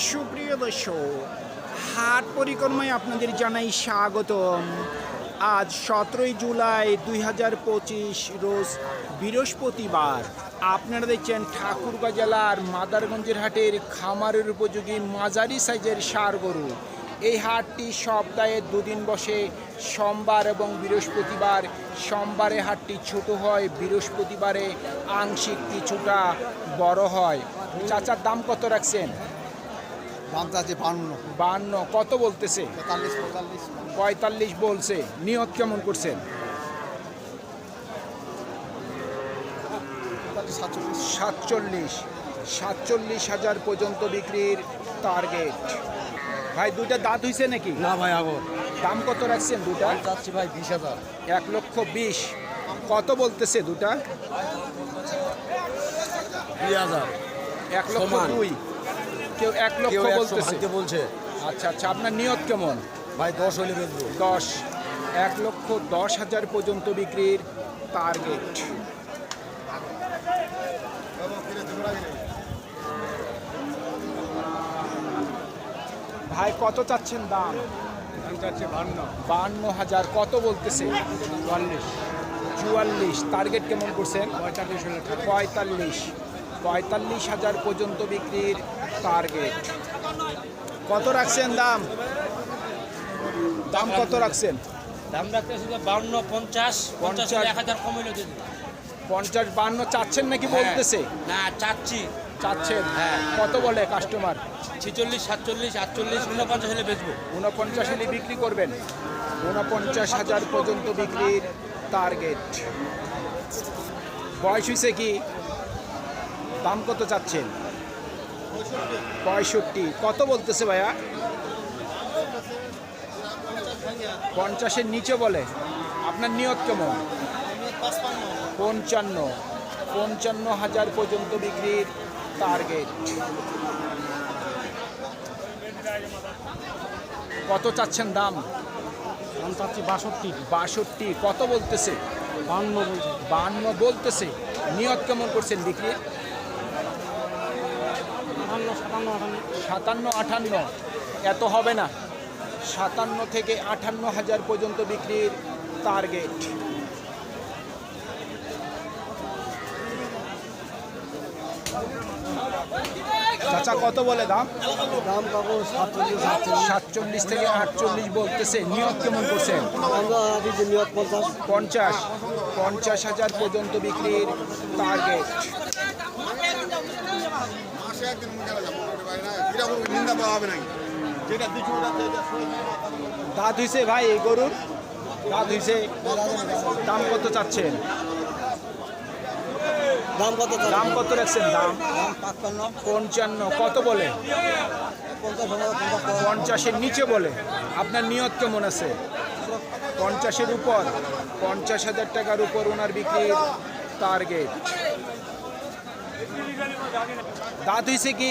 সুপ্রিয় দর্শক, হাট পরিক্রমায় আপনাদের জানাই স্বাগতম। আজ সতেরোই জুলাই দুই হাজার পঁচিশ রোজ বৃহস্পতিবার। আপনারা দেখছেন ঠাকুরগাঁ জেলার মাদারগঞ্জের হাটের খামারের উপযোগী মাঝারি সাইজের সার গরু। এই হাটটি সপ্তাহে দুদিন বসে, সোমবার এবং বৃহস্পতিবার। সোমবারে হাটটি ছোট হয়, বৃহস্পতিবারে আংশিক কিছুটা বড় হয়। চাচার দাম কত রাখছেন? দাম চাচ্ছি বান্ন। বান্ন কত বলতেছে? পঁয়তাল্লিশ পঁয়তাল্লিশ। বলছে। নিয়ত কেমন করছেন? সাতচল্লিশ। সাতচল্লিশ। সাতচল্লিশ হাজার পর্যন্ত বিক্রির টার্গেট ভাই দুটা দাঁত হইছে নাকি? না ভাই আগর দাম কত রাখছেন দুটা চাচ্ছি ভাই বিশ হাজার। এক লক্ষ বিশ। কত বলতেছে দুটা দুই হাজার। এক লক্ষ দুই। কেউ এক লক্ষ বলতেছে। বলছে। আচ্ছা আচ্ছা আপনার নিয়ত কেমন? ভাই দশ হলে বেচবো। দশ। এক লক্ষ দশ হাজার পর্যন্ত বিক্রির টার্গেট ভাই কত চাচ্ছেন দাম? চাচ্ছি বান্ন। বান্ন হাজার কত বলতেছে? চুয়াল্লিশ। চুয়াল্লিশ। টার্গেট কেমন করছেন? পঁয়তাল্লিশ পঁয়তাল্লিশ। পঁয়তাল্লিশ হাজার পর্যন্ত বিক্রির টার্গেট কত রাখছেন দাম? দাম কত রাখছেন? দাম রাখতেছি বাউন্ন পঞ্চাশ পঞ্চাশ। এক হাজার দিন পঞ্চাশ বান্ন চাচ্ছেন নাকি বলতেছে? না চাচ্ছি। চাচ্ছেন। হ্যাঁ। কত বলে কাস্টমার ছিচল্লিশ সাতচল্লিশ আটচল্লিশ উনপঞ্চাশ হলে বেচবো। উনপঞ্চাশ হলে বিক্রি করবেন। উনপঞ্চাশ হাজার পর্যন্ত বিক্রির টার্গেট বয়স হয়েছে কি? দাম কত চাচ্ছেন? পঁয়ষট্টি। কত বলতেছে ভাইয়া? পঞ্চাশের নিচে বলে। আপনার নিয়ত কেমন? পঞ্চান্ন। পঞ্চান্ন হাজার পর্যন্ত বিক্রির টার্গেট কত চাচ্ছেন দাম? দাম চাচ্ছি বাষট্টি। বাষট্টি। কত বলতেছে? বান্ন বলছে। বান্ন বলতেছে। নিয়ত কেমন করছেন বিক্রি সাতান্ন আটান্ন। সাতান্ন আটান্ন এত হবে না। সাতান্ন থেকে আটান্ন হাজার পর্যন্ত বিক্রির টার্গেট চাচা কত বলে দাম? দাম পাবো সাতচল্লিশ থেকে আটচল্লিশ বলতেছে। নিয়ত কেমন করছেন পঞ্চাশ। পঞ্চাশ। হাজার পর্যন্ত বিক্রির টার্গেট মাসে একদিন মুখে ভাই না। এটা কোনো নিন্দা পাওয়া হবে নাকি? যেটা দিচ্ছি ওটা তো এটা সই দাঁত হইছে ভাই এই গরুর। দাঁত হইছে দাম কত চাচ্ছেন? দাম কত দাম কত রাখছেন দাম? পাঁচপান্ন। পঞ্চান্ন কত বলে? পঞ্চাশের নিচে বলে। আপনার নিয়ত কেমন আছে? পঞ্চাশের উপর পঞ্চাশ হাজার টাকার উপর ওনার বিক্রির টার্গেট দাঁত হয়েছে কি?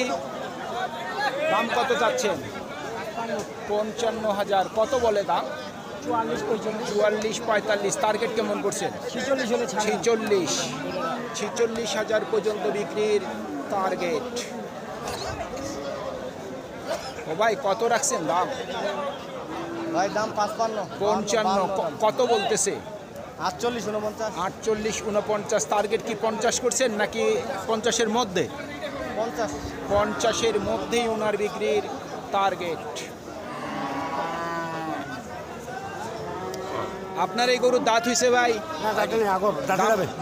দাম কত চাচ্ছেন? পঞ্চান্ন হাজার। কত বলে দাম? চুয়াল্লিশ পঁয়তাল্লিশ। টার্গেট কেমন করছেন? ছিচল্লিশ ছিচল্লিশ। হাজার পর্যন্ত বিক্রির টার্গেট ও ভাই কত রাখছেন দাম? ভাই দাম পাঁচপান্ন। পঞ্চান্ন। কত বলতেছে? আটচল্লিশ উনপঞ্চাশ। আটচল্লিশ উনপঞ্চাশ। টার্গেট কি পঞ্চাশ করছেন নাকি পঞ্চাশের মধ্যে? পঞ্চাশ। পঞ্চাশের মধ্যেই ওনার বিক্রির টার্গেট আপনার এই গরুর দাঁত হয়েছে ভাই?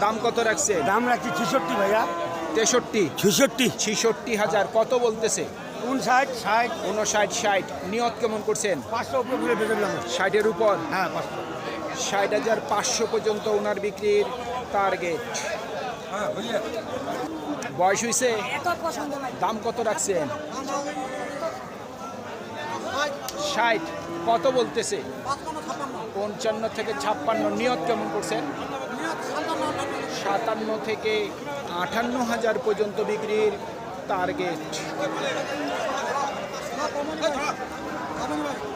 দাম- কত রাখছে? দাম রাখছি ছেষট্টি ভাইয়া। তেষট্টি। ছেষট্টি। ছিষট্টি হাজার। কত বলতেছে? উনষাট ষাট। উনষাট ষাট। নিয়ত কেমন করছেন? পাঁচশো ষাটের উপর? হ্যাঁ ষাট হাজার পাঁচশো পর্যন্ত ওনার বিক্রির টার্গেট বয়স হয়েছে দাম কত রাখছেন? ষাট। কত বলতেছে? পঞ্চান্ন থেকে ছাপ্পান্ন। নিয়ত কেমন করছেন? সাতান্ন থেকে আটান্ন হাজার পর্যন্ত বিক্রির টার্গেট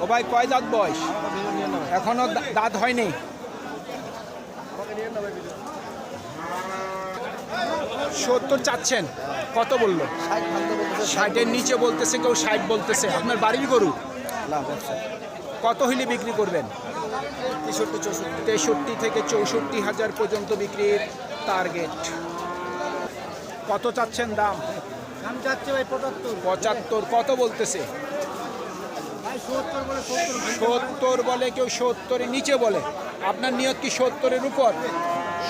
ও ভাই, কয় দাঁত বয়স? এখনও দাঁত হয়নি। সত্তর চাচ্ছেন। কত বলল? ষাটের নিচে বলতেছে কেউ ষাট বলতেছে। আপনার বাড়ির গরু? কত হইলে বিক্রি করবেন? তেষট্টি চৌষট্টি তেষট্টি থেকে চৌষট্টি হাজার পর্যন্ত বিক্রির টার্গেট কত চাচ্ছেন দাম? দাম যাচ্ছে ভাই পঁচাত্তর। পঁচাত্তর কত বলতেছে? সত্তর বলে কেউ সত্তরের নিচে বলে। আপনার নিয়ত কি সত্তরের উপর?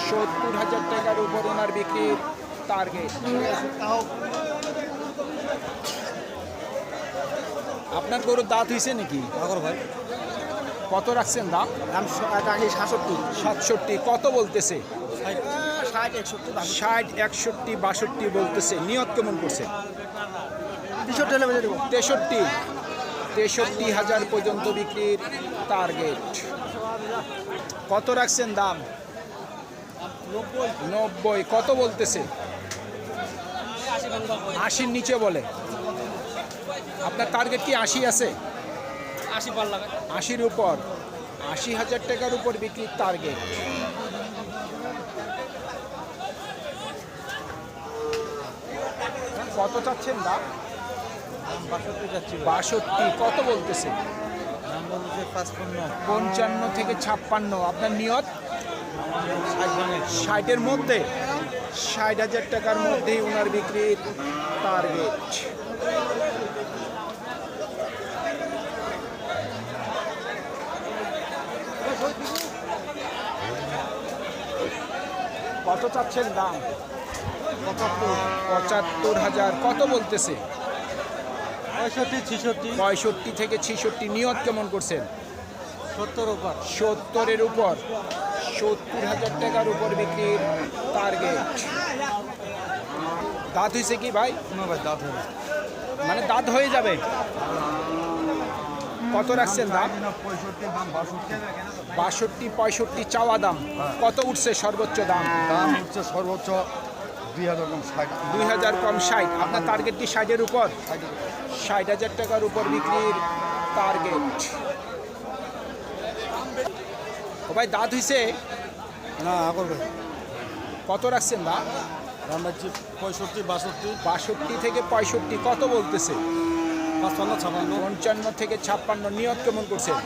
সত্তর হাজার টাকার উপর ওনার বিক্রির টার্গেট আপনার গরুর দাঁত হয়েছে নাকি? ভাই। কত রাখছেন দাম? দাম সাতষট্টি। সাতষট্টি কত বলতেছে? ষাট। একষট্টি বাষট্টি। বলতেছে। নিয়ত কেমন করছে? তেষট্টি। তেষট্টি হাজার পর্যন্ত বিক্রির টার্গেট কত রাখছেন দাম? নব্বই। কত বলতেছে? আশির নিচে বলে। আপনার টার্গেট কি আশি আছে? আশির উপর। আশি হাজার টাকার উপর বিক্রির টার্গেট কত চাচ্ছেন দাম? বাষট্টি কত বলতেছে? পঞ্চান্ন থেকে ছাপ্পান্ন আপনার নিয়ত? ষাটের মধ্যে? ষাট হাজার টাকার মধ্যেই ওনার বিক্রির টার্গেট কত চাচ্ছেন দাম? পঁচাত্তর হাজার কত বলতেছে? পঁয়ষট্টি থেকে ছিষট্টি। নিয়ত কেমন করছেন? সত্তর ওপর সত্তরের উপর। সত্তর হাজার টাকার উপর বিক্রির টার্গেট দাঁত হয়েছে কি ভাই? দাঁত হবে মানে দাঁত হয়ে যাবে? কত রাখছেন দাম বাষট্টি পঁয়ষট্টি চাওয়া দাম। কত উঠছে সর্বোচ্চ দাম? দাম হচ্ছে সর্বোচ্চ দুই হাজার কম ষাট। দুই হাজার কম ষাট। আপনার টার্গেট কি ষাটের উপর? ষাট হাজার টাকার উপর বিক্রির টার্গেট ও ভাই দাঁত হইছে? না আগর ভাই। কত রাখছেন দাম হচ্ছে পঁয়ষট্টি বাষট্টি। বাষট্টি থেকে পঁয়ষট্টি কত বলতেছে? পাঁচপান্ন ছাপান্ন। পঞ্চান্ন থেকে ছাপ্পান্ন নিয়ত কেমন করছেন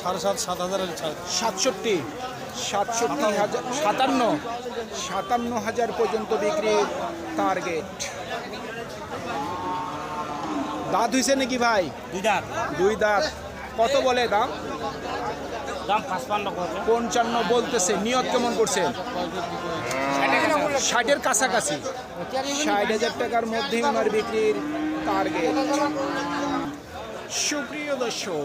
সাড়ে সাত সাত হাজারের ছাড়। সাতষট্টি। সাতষট্টি হাজার সাতান্ন সাতান্ন হাজার পর্যন্ত বিক্রির টার্গেট দাঁত হইছে নাকি ভাই? দুই দাঁত। দুই দাঁত। কত বলে দাম? দাম পঞ্চান্ন বলতেছে। নিয়ত কেমন করছে? ষাটের কাছাকাছি। ষাট হাজার টাকার মধ্যেই ওনার বিক্রির টার্গেট সুপ্রিয় দর্শক